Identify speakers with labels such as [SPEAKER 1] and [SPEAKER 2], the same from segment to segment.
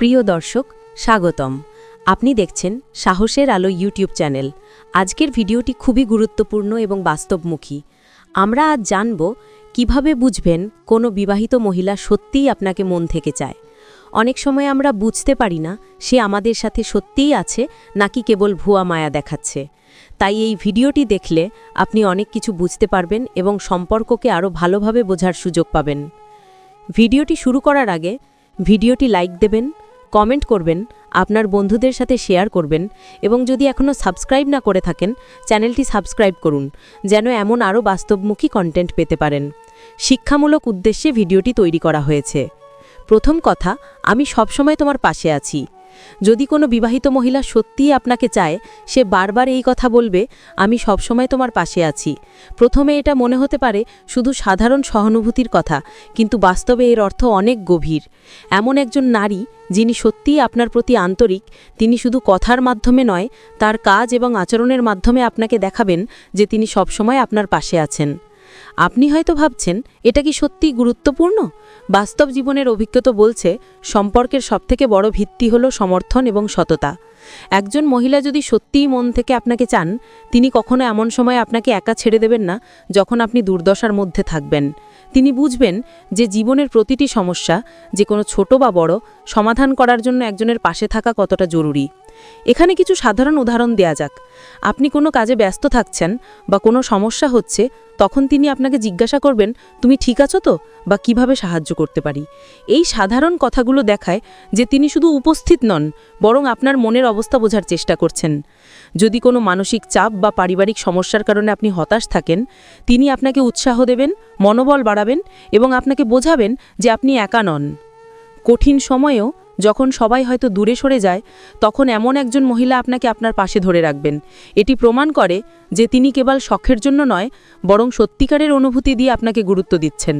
[SPEAKER 1] প্রিয় দর্শক, স্বাগতম। আপনি দেখছেন সাহসের আলো ইউটিউব চ্যানেল। আজকের ভিডিওটি খুবই গুরুত্বপূর্ণ এবং বাস্তবমুখী। আমরা আজ জানব কীভাবে বুঝবেন কোনো বিবাহিত মহিলা সত্যিই আপনাকে মন থেকে চায়। অনেক সময় আমরা বুঝতে পারি না সে আমাদের সাথে সত্যিই আছে নাকি কেবল ভুয়া মায়া দেখাচ্ছে। তাই এই ভিডিওটি দেখলে আপনি অনেক কিছু বুঝতে পারবেন এবং সম্পর্ককে আরও ভালোভাবে বোঝার সুযোগ পাবেন। ভিডিওটি শুরু করার আগে ভিডিওটি লাইক দেবেন কমেন্ট করবেন, আপনার বন্ধুদের সাথে শেয়ার করবেন এবং যদি এখনও সাবস্ক্রাইব না করে থাকেন, চ্যানেলটি সাবস্ক্রাইব করুন, যেন এমন আরও বাস্তবমুখী কন্টেন্ট পেতে পারেন। শিক্ষামূলক উদ্দেশ্যে ভিডিওটি তৈরি করা হয়েছে। প্রথম কথা, আমি সবসময় তোমার পাশে আছি। যদি কোনো বিবাহিত মহিলা সত্যিই আপনাকে চায়, সে বারবার এই কথা বলবে, আমি সবসময় তোমার পাশে আছি। প্রথমে এটা মনে হতে পারে শুধু সাধারণ সহানুভূতির কথা, কিন্তু বাস্তবে এর অর্থ অনেক গভীর। এমন একজন নারী, যিনি সত্যিই আপনার প্রতি আন্তরিক, তিনি শুধু কথার মাধ্যমে নয়, তার কাজ এবং আচরণের মাধ্যমে আপনাকে দেখাবেন যে তিনি সবসময় আপনার পাশে আছেন। আপনি হয়তো ভাবছেন, এটা কি সত্যিই গুরুত্বপূর্ণ? বাস্তব জীবনের অভিজ্ঞতা বলছে, সম্পর্কের সবথেকে বড় ভিত্তি হল সমর্থন এবং সততা। একজন মহিলা যদি সত্যিই মন থেকে আপনাকে চান, তিনি কখনো এমন সময় আপনাকে একা ছেড়ে দেবেন না, যখন আপনি দুর্দশার মধ্যে থাকবেন। তিনি বুঝবেন যে জীবনের প্রতিটি সমস্যা, যে কোনো ছোট বা বড়, সমাধান করার জন্য একজনের পাশে থাকা কতটা জরুরি। এখানে কিছু সাধারণ উদাহরণ দেয়া যাক। আপনি কোনো কাজে ব্যস্ত থাকছেন বা কোনো সমস্যা হচ্ছে, তখন তিনি আপনাকে জিজ্ঞাসা করবেন, তুমি ঠিক আছো তো? বা কীভাবে সাহায্য করতে পারি? এই সাধারণ কথাগুলো দেখায় যে তিনি শুধু উপস্থিত নন, বরং আপনার মনের অবস্থা বোঝার চেষ্টা করছেন। যদি কোনো মানসিক চাপ বা পারিবারিক সমস্যার কারণে আপনি হতাশ থাকেন, তিনি আপনাকে উৎসাহ দেবেন, মনোবল বাড়াবেন এবং আপনাকে বোঝাবেন যে আপনি একা নন। কঠিন সময়েও যখন সবাই হয়তো দূরে সরে যায়, তখন এমন একজন মহিলা আপনাকে আপনার পাশে ধরে রাখবেন। এটি প্রমাণ করে যে তিনি কেবল শখের জন্য নয়, বরং সত্যিকারের অনুভূতি দিয়ে আপনাকে গুরুত্ব দিচ্ছেন।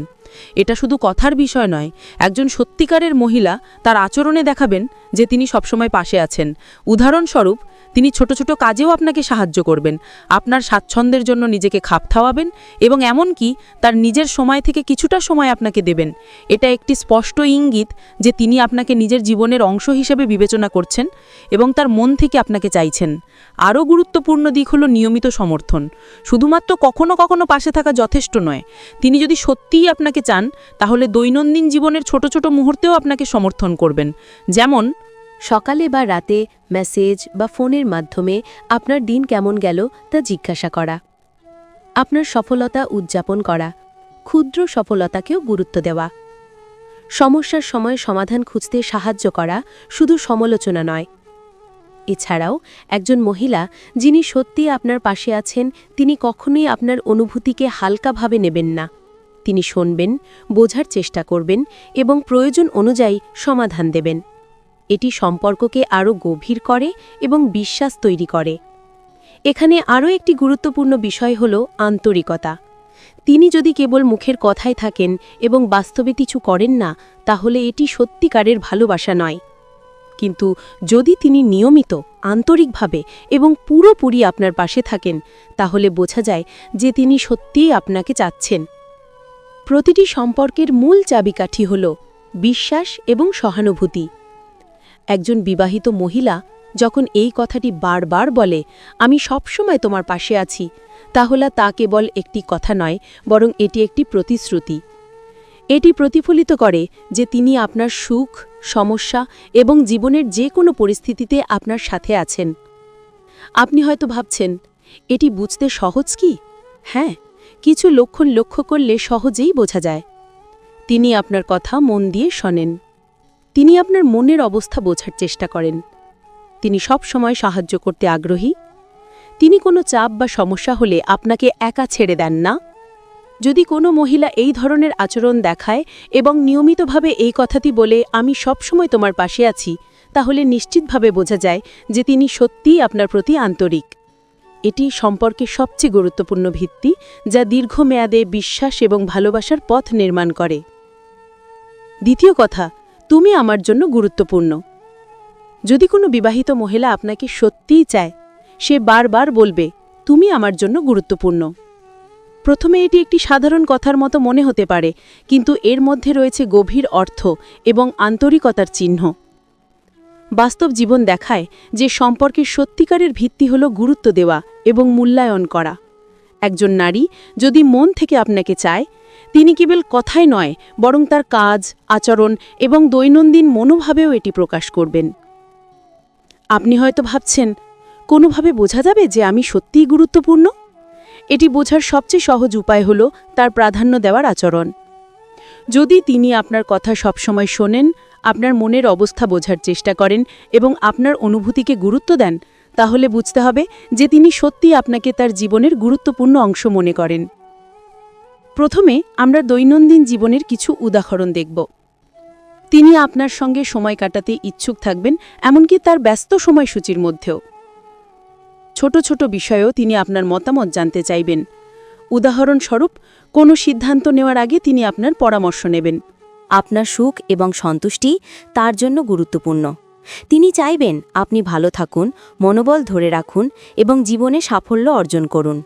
[SPEAKER 1] এটা শুধু কথার বিষয় নয়, একজন সত্যিকারের মহিলা তার আচরণে দেখাবেন যে তিনি সবসময় পাশে আছেন। উদাহরণস্বরূপ তিনি ছোট ছোট কাজেও আপনাকে সাহায্য করবেন। আপনার স্বাচ্ছন্দ্যের জন্য নিজেকে খাপ খাওয়াবেন এবং এমনকি তার নিজের সময় থেকে কিছুটা সময় আপনাকে দেবেন। এটা একটি স্পষ্ট ইঙ্গিত যে তিনি আপনাকে নিজের জীবনের অংশ হিসেবে বিবেচনা করছেন এবং তার মন থেকে আপনাকে চাইছেন। আরও গুরুত্বপূর্ণ দিক হলো নিয়মিত সমর্থন। শুধুমাত্র কখনো কখনো পাশে থাকা যথেষ্ট নয়। তিনি যদি সত্যিই আপনাকে চান, তাহলে দৈনন্দিন জীবনের ছোট ছোট মুহূর্তেও আপনাকে সমর্থন করবেন। যেমন
[SPEAKER 2] সকালে বা রাতে মেসেজ বা ফোনের মাধ্যমে আপনার দিন কেমন গেল তা জিজ্ঞাসা করা। আপনার সফলতা উদযাপন করা, ক্ষুদ্র সফলতাকেও গুরুত্ব দেওয়া। সমস্যার সময় সমাধান খুঁজতে সাহায্য করা শুধু সমালোচনা নয়। এছাড়াও একজন মহিলা যিনি সত্যি আপনার পাশে আছেন, তিনি কখনোই আপনার অনুভূতিকে হালকাভাবে নেবেন না। তিনি শুনবেন, বোঝার চেষ্টা করবেন এবং প্রয়োজন অনুযায়ী সমাধান দেবেন। এটি সম্পর্ককে আরও গভীর করে এবং বিশ্বাস তৈরি করে। এখানে আরও একটি গুরুত্বপূর্ণ বিষয় হল আন্তরিকতা। তিনি যদি কেবল মুখের কথায় থাকেন এবং বাস্তবে কিছু করেন না, তাহলে এটি সত্যিকারের ভালোবাসা নয়। কিন্তু যদি তিনি নিয়মিত, আন্তরিকভাবে এবং পুরোপুরি আপনার পাশে থাকেন, তাহলে বোঝা যায় যে তিনি সত্যিই আপনাকে চাচ্ছেন। প্রতিটি সম্পর্কের মূল চাবিকাঠি হল বিশ্বাস এবং সহানুভূতি। একজন বিবাহিত মহিলা যখন এই কথাটি বারবার বলে, আমি সবসময় তোমার পাশে আছি, তাহলে তা কেবল একটি কথা নয়, বরং এটি একটি প্রতিশ্রুতি। এটি প্রতিফলিত করে যে তিনি আপনার সুখ, সমস্যা এবং জীবনের যে কোনো পরিস্থিতিতে আপনার সাথে আছেন। আপনি হয়তো ভাবছেন, এটি বুঝতে সহজ কি? হ্যাঁ কিছু লক্ষণ লক্ষ্য করলে সহজেই বোঝা যায়। তিনি আপনার কথা মন দিয়ে শোনেন। তিনি আপনার মনের অবস্থা বোঝার চেষ্টা করেন। তিনি সব সময় সাহায্য করতে আগ্রহী। তিনি কোনো চাপ বা সমস্যা হলে আপনাকে একা ছেড়ে দেন না। যদি কোনো মহিলা এই ধরনের আচরণ দেখায় এবং নিয়মিতভাবে এই কথাটি বলে, আমি সবসময় তোমার পাশে আছি, তাহলে নিশ্চিতভাবে বোঝা যায় যে তিনি সত্যিই আপনার প্রতি আন্তরিক। এটি সম্পর্কে সবচেয়ে গুরুত্বপূর্ণ ভিত্তি, যা দীর্ঘমেয়াদে বিশ্বাস এবং ভালোবাসার পথ নির্মাণ করে। দ্বিতীয় কথা তুমি আমার জন্য গুরুত্বপূর্ণ। যদি কোনো বিবাহিত মহিলা আপনাকে সত্যিই চায়, সে বারবার বলবে, তুমি আমার জন্য গুরুত্বপূর্ণ। প্রথমে এটি একটি সাধারণ কথার মতো মনে হতে পারে, কিন্তু এর মধ্যে রয়েছে গভীর অর্থ এবং আন্তরিকতার চিহ্ন। বাস্তব জীবন দেখায় যে সম্পর্কের সত্যিকারের ভিত্তি হল গুরুত্ব দেওয়া এবং মূল্যায়ন করা। একজন নারী যদি মন থেকে আপনাকে চায়, তিনি কেবল কথায় নয়, বরং তার কাজ, আচরণ এবং দৈনন্দিন মনোভাবেও এটি প্রকাশ করবেন। আপনি হয়তো ভাবছেন, কোনোভাবে বোঝা যাবে যে আমি সত্যিই গুরুত্বপূর্ণ? এটি বোঝার সবচেয়ে সহজ উপায় হল তার প্রাধান্য দেওয়ার আচরণ। যদি তিনি আপনার কথা সবসময় শোনেন, আপনার মনের অবস্থা বোঝার চেষ্টা করেন এবং আপনার অনুভূতিকে গুরুত্ব দেন তাহলে বুঝতে হবে যে তিনি সত্যিই আপনাকে তার জীবনের গুরুত্বপূর্ণ অংশ মনে করেন। প্রথমে আমরা দৈনন্দিন জীবনের কিছু উদাহরণ দেখব। তিনি আপনার সঙ্গে সময় কাটাতে ইচ্ছুক থাকবেন, এমনকি তার ব্যস্ত সময়সূচির মধ্যেও। ছোট ছোট বিষয়েও তিনি আপনার মতামত জানতে চাইবেন। উদাহরণস্বরূপ, কোনো সিদ্ধান্ত নেওয়ার আগে তিনি আপনার পরামর্শ নেবেন।
[SPEAKER 1] আপনার সুখ এবং সন্তুষ্টি তার জন্য গুরুত্বপূর্ণ। তিনি চাইবেন আপনি ভালো থাকুন, মনোবল ধরে রাখুন এবং জীবনে সাফল্য অর্জন করুন।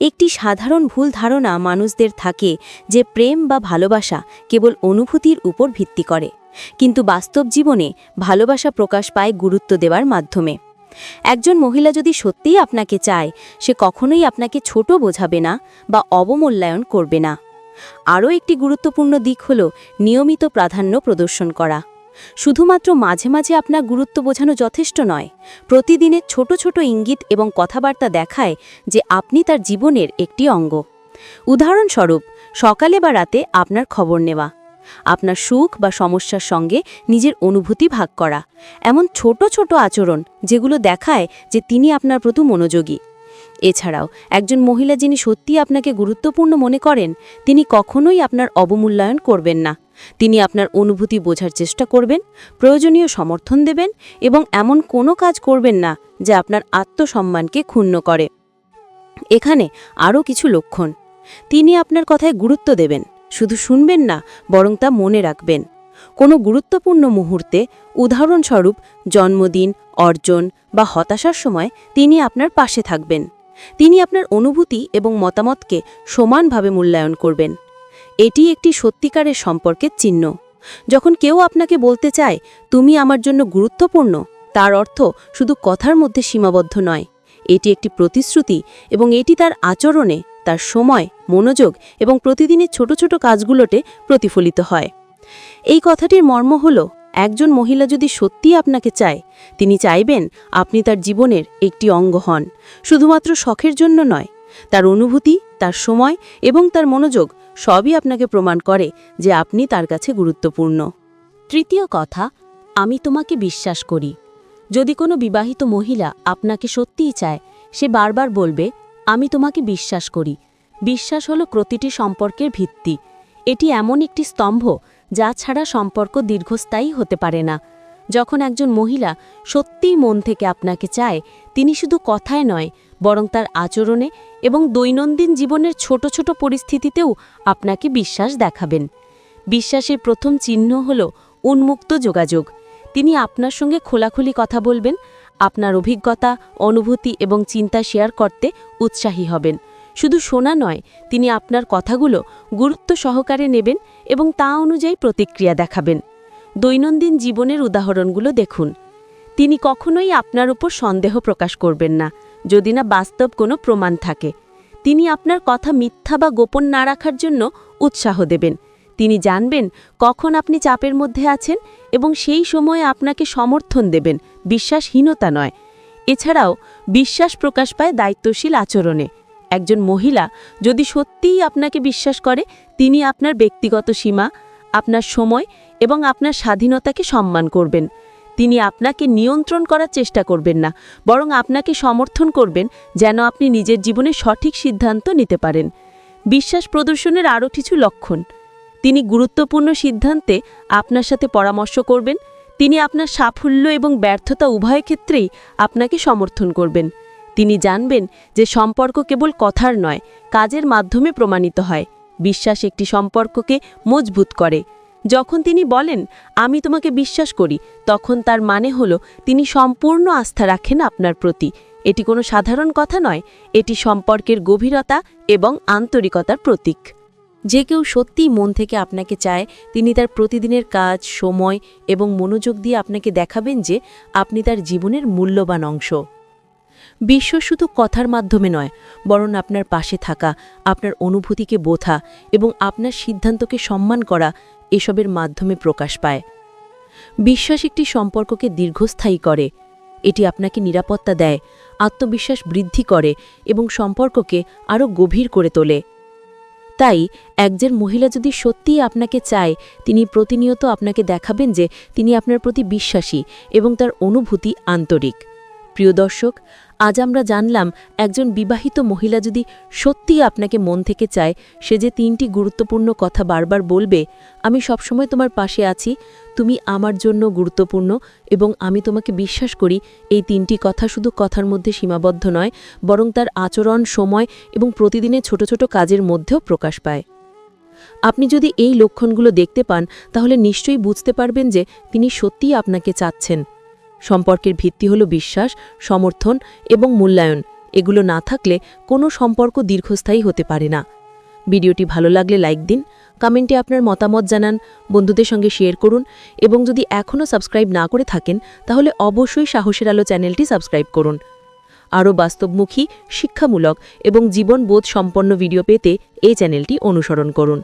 [SPEAKER 1] একটি সাধারণ ভুল ধারণা মানুষদের থাকে যে প্রেম বা ভালোবাসা কেবল অনুভূতির উপর ভিত্তি করে, কিন্তু বাস্তব জীবনে ভালোবাসা প্রকাশ পায় গুরুত্ব দেওয়ার মাধ্যমে। একজন মহিলা যদি সত্যিই আপনাকে চায়, সে কখনোই আপনাকে ছোট বোঝাবে না বা অবমূল্যায়ন করবে না। আরও একটি গুরুত্বপূর্ণ দিক হল নিয়মিত প্রাধান্য প্রদর্শন করা। শুধুমাত্র মাঝে মাঝে আপনার গুরুত্ব বোঝানো যথেষ্ট নয়। প্রতিদিনের ছোট ছোট ইঙ্গিত এবং কথাবার্তা দেখায় যে আপনি তার জীবনের একটি অঙ্গ। উদাহরণস্বরূপ, সকালে বা রাতে আপনার খবর নেওয়া। আপনার সুখ বা সমস্যার সঙ্গে নিজের অনুভূতি ভাগ করা। এমন ছোট ছোট আচরণ যেগুলো দেখায় যে তিনি আপনার প্রতি মনোযোগী। এছাড়াও, একজন মহিলা যিনি সত্যিই আপনাকে গুরুত্বপূর্ণ মনে করেন, তিনি কখনোই আপনার অবমূল্যায়ন করবেন না। তিনি আপনার অনুভূতি বোঝার চেষ্টা করবেন, প্রয়োজনীয় সমর্থন দেবেন এবং এমন কোনো কাজ করবেন না যা আপনার আত্মসম্মানকে ক্ষুণ্ণ করে। এখানে আরও কিছু লক্ষণ। তিনি আপনার কথায় গুরুত্ব দেবেন, শুধু শুনবেন না, বরং তা মনে রাখবেন। কোনো গুরুত্বপূর্ণ মুহূর্তে, উদাহরণস্বরূপ, জন্মদিন, অর্জন বা হতাশার সময় তিনি আপনার পাশে থাকবেন। তিনি আপনার অনুভূতি এবং মতামতকে সমানভাবে মূল্যায়ন করবেন। এটি একটি সত্যিকারের সম্পর্কের চিহ্ন। যখন কেউ আপনাকে বলতে চায়, তুমি আমার জন্য গুরুত্বপূর্ণ তার অর্থ শুধু কথার মধ্যে সীমাবদ্ধ নয়। এটি একটি প্রতিশ্রুতি এবং এটি তার আচরণে, তার সময়, মনোযোগ এবং প্রতিদিনের ছোট ছোট কাজগুলোতে প্রতিফলিত হয়। এই কথাটির মর্ম হল একজন মহিলা যদি সত্যি আপনাকে চায়, তিনি চাইবেন আপনি তার জীবনের একটি অঙ্গ হন। শুধুমাত্র শখের জন্য নয়, তার অনুভূতি, তার সময় এবং তার মনোযোগ সবই আপনাকে প্রমাণ করে যে আপনি তার কাছে গুরুত্বপূর্ণ। তৃতীয় কথা, আমি তোমাকে বিশ্বাস করি। যদি কোনো বিবাহিত মহিলা আপনাকে সত্যিই চায়, সে বারবার বলবে, আমি তোমাকে বিশ্বাস করি। বিশ্বাস হলো প্রতিটি সম্পর্কের ভিত্তি। এটি এমন একটি স্তম্ভ যা ছাড়া সম্পর্ক দীর্ঘস্থায়ী হতে পারে না। যখন একজন মহিলা সত্যিই মন থেকে আপনাকে চায়, তিনি শুধু কথায় নয়, বরং তার আচরণে এবং দৈনন্দিন জীবনের ছোট ছোট পরিস্থিতিতেও আপনাকে বিশ্বাস দেখাবেন। বিশ্বাসের প্রথম চিহ্ন হল উন্মুক্ত যোগাযোগ। তিনি আপনার সঙ্গে খোলাখুলি কথা বলবেন, আপনার অভিজ্ঞতা, অনুভূতি এবং চিন্তা শেয়ার করতে উৎসাহী হবেন। শুধু শোনা নয়, তিনি আপনার কথাগুলো গুরুত্ব সহকারে নেবেন এবং তা অনুযায়ী প্রতিক্রিয়া দেখাবেন। দৈনন্দিন জীবনের উদাহরণগুলো দেখুন। তিনি কখনোই আপনার উপর সন্দেহ প্রকাশ করবেন না, যদি না বাস্তব কোনো প্রমাণ থাকে। তিনি আপনার কথা মিথ্যা বা গোপন না রাখার জন্য উৎসাহ দেবেন। তিনি জানবেন কখন আপনি চাপের মধ্যে আছেন এবং সেই সময়ে আপনাকে সমর্থন দেবেন, বিশ্বাসহীনতা নয়। এছাড়াও, বিশ্বাস প্রকাশ পায় দায়িত্বশীল আচরণে। একজন মহিলা যদি সত্যিই আপনাকে বিশ্বাস করে, তিনি আপনার ব্যক্তিগত সীমা, আপনার সময় এবং আপনার স্বাধীনতাকে সম্মান করবেন। তিনি আপনাকে নিয়ন্ত্রণ করার চেষ্টা করবেন না, বরং আপনাকে সমর্থন করবেন যেন আপনি নিজের জীবনে সঠিক সিদ্ধান্ত নিতে পারেন। বিশ্বাস প্রদর্শনের আরও কিছু লক্ষণ। তিনি গুরুত্বপূর্ণ সিদ্ধান্তে আপনার সাথে পরামর্শ করবেন, তিনি আপনার সাফল্য এবং ব্যর্থতা উভয় ক্ষেত্রেই আপনাকে সমর্থন করবেন। তিনি জানবেন যে সম্পর্ক কেবল কথার নয়, কাজের মাধ্যমে প্রমাণিত হয়। বিশ্বাস একটি সম্পর্ককে মজবুত করে। যখন তিনি বলেন, আমি তোমাকে বিশ্বাস করি তখন তার মানে হল, তিনি সম্পূর্ণ আস্থা রাখেন আপনার প্রতি। এটি কোনো সাধারণ কথা নয়, এটি সম্পর্কের গভীরতা এবং আন্তরিকতার প্রতীক। যে কেউ সত্যিই মন থেকে আপনাকে চায়, তিনি তার প্রতিদিনের কাজ, সময় এবং মনোযোগ দিয়ে আপনাকে দেখাবেন যে আপনি তার জীবনের মূল্যবান অংশ। বিশ্ব শুধু কথার মাধ্যমে নয়, বরং আপনার পাশে থাকা, আপনার অনুভূতিকে বোঝা এবং আপনার সিদ্ধান্তকে সম্মান করা এসবের মাধ্যমে প্রকাশ পায়। বিশ্বাস একটি সম্পর্ককে দীর্ঘস্থায়ী করে। এটি আপনাকে নিরাপত্তা দেয়, আত্মবিশ্বাস বৃদ্ধি করে এবং সম্পর্ককে আরও গভীর করে তোলে। তাই, একজন মহিলা যদি সত্যিই আপনাকে চায়, তিনি প্রতিনিয়ত আপনাকে দেখাবেন যে তিনি আপনার প্রতি বিশ্বাসী এবং তার অনুভূতি আন্তরিক। প্রিয় দর্শক আজ আমরা জানলাম একজন বিবাহিত মহিলা যদি সত্যিই আপনাকে মন থেকে চায়, সে যে তিনটি গুরুত্বপূর্ণ কথা বারবার বলবে, আমি সবসময় তোমার পাশে আছি, তুমি আমার জন্য গুরুত্বপূর্ণ এবং আমি তোমাকে বিশ্বাস করি, এই তিনটি কথা শুধু কথার মধ্যে সীমাবদ্ধ নয়, বরং তার আচরণ, সময় এবং প্রতিদিনের ছোট ছোট কাজের মধ্যেও প্রকাশ পায়। আপনি যদি এই লক্ষণগুলো দেখতে পান, তাহলে নিশ্চয়ই বুঝতে পারবেন যে তিনি সত্যিই আপনাকে চাচ্ছেন। সম্পর্কের ভিত্তি হল বিশ্বাস, সমর্থন এবং মূল্যায়ন। এগুলো না থাকলে কোনো সম্পর্ক দীর্ঘস্থায়ী হতে পারে না। ভিডিওটি ভালো লাগলে লাইক দিন, কমেন্টে আপনার মতামত জানান, বন্ধুদের সঙ্গে শেয়ার করুন এবং যদি এখনও সাবস্ক্রাইব না করে থাকেন, তাহলে অবশ্যই সাহসের আলো চ্যানেলটি সাবস্ক্রাইব করুন। আরও বাস্তবমুখী, শিক্ষামূলক এবং জীবনবোধ সম্পন্ন ভিডিও পেতে এই চ্যানেলটি অনুসরণ করুন।